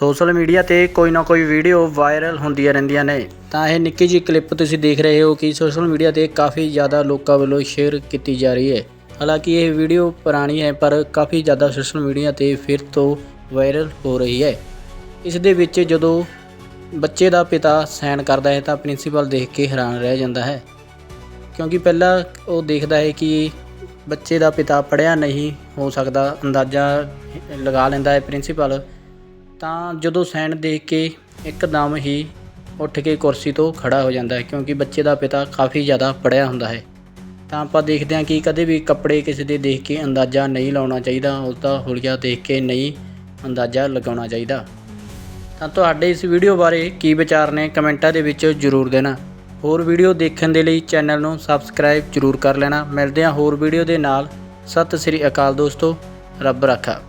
Social media ਤੇ ਕੋਈ ਨਾ ਕੋਈ ਵੀਡੀਓ ਵਾਇਰਲ ਹੁੰਦੀਆਂ ਰਹਿੰਦੀਆਂ ਨੇ। ਤਾਂ ਇਹ ਨਿੱਕੀ ਜਿਹੀ ਕਲਿੱਪ ਤੁਸੀਂ ਦੇਖ ਰਹੇ ਹੋ ਕਿ ਸੋਸ਼ਲ ਮੀਡੀਆ ਤੇ ਕਾਫੀ ਜ਼ਿਆਦਾ ਲੋਕਾਂ ਵੱਲੋਂ ਸ਼ੇਅਰ ਕੀਤੀ ਜਾ ਰਹੀ ਹੈ। ਹਾਲਾਂਕਿ ਇਹ ਵੀਡੀਓ ਪੁਰਾਣੀ ਹੈ, ਪਰ ਕਾਫੀ ਜ਼ਿਆਦਾ ਸੋਸ਼ਲ ਮੀਡੀਆ ਤੇ ਫਿਰ ਤੋਂ ਵਾਇਰਲ ਹੋ ਰਹੀ ਹੈ। ਇਸ ਦੇ ਵਿੱਚ ਜਦੋਂ ਬੱਚੇ ਦਾ ਪਿਤਾ ਸਾਈਨ ਕਰਦਾ ਹੈ ਤਾਂ ਪ੍ਰਿੰਸੀਪਲ ਦੇਖ ਕੇ ਹੈਰਾਨ ਰਹਿ ਜਾਂਦਾ ਹੈ। ਕਿਉਂਕਿ ਪਹਿਲਾਂ ਉਹ ਦੇਖਦਾ ਹੈ ਕਿ ਬੱਚੇ ਦਾ ਪਿਤਾ ਪੜ੍ਹਿਆ ਨਹੀਂ ਹੋ ਸਕਦਾ, ਅੰਦਾਜ਼ਾ ਲਗਾ ਲੈਂਦਾ ਹੈ ਪ੍ਰਿੰਸੀਪਲ। ਤਾਂ ਜਦੋਂ ਸਾਈਨ ਦੇਖ ਕੇ ਇੱਕਦਮ ਹੀ ਉੱਠ ਕੇ ਕੁਰਸੀ ਤੋਂ ਖੜਾ ਹੋ ਜਾਂਦਾ ਹੈ, ਕਿਉਂਕਿ ਬੱਚੇ ਦਾ ਪਿਤਾ ਕਾਫੀ ਜ਼ਿਆਦਾ ਪੜ੍ਹਿਆ ਹੁੰਦਾ ਹੈ। ਤਾਂ ਆਪਾਂ ਦੇਖਦੇ ਹਾਂ ਕਿ ਕਦੇ ਵੀ ਕੱਪੜੇ ਕਿਸੇ ਦੇ ਦੇਖ ਕੇ ਅੰਦਾਜ਼ਾ ਨਹੀਂ ਲਾਉਣਾ ਚਾਹੀਦਾ, ਉਸ ਦਾ ਹੁਲੀਆ ਦੇਖ ਕੇ ਨਹੀਂ ਅੰਦਾਜ਼ਾ ਲਗਾਉਣਾ ਚਾਹੀਦਾ। ਤਾਂ ਤੁਹਾਡੇ ਇਸ ਵੀਡੀਓ ਬਾਰੇ ਕੀ ਵਿਚਾਰ ਨੇ ਕਮੈਂਟਾਂ ਦੇ ਵਿੱਚ ਜ਼ਰੂਰ ਦੇਣਾ। ਹੋਰ ਵੀਡੀਓ ਦੇਖਣ ਦੇ ਲਈ ਚੈਨਲ ਨੂੰ ਸਬਸਕ੍ਰਾਈਬ ਜ਼ਰੂਰ ਕਰ ਲੈਣਾ। ਮਿਲਦੇ ਹਾਂ ਹੋਰ ਵੀਡੀਓ ਦੇ ਨਾਲ। ਸਤਿ ਸ੍ਰੀ ਅਕਾਲ ਦੋਸਤੋ। ਰੱਬ ਰਾਖਾ।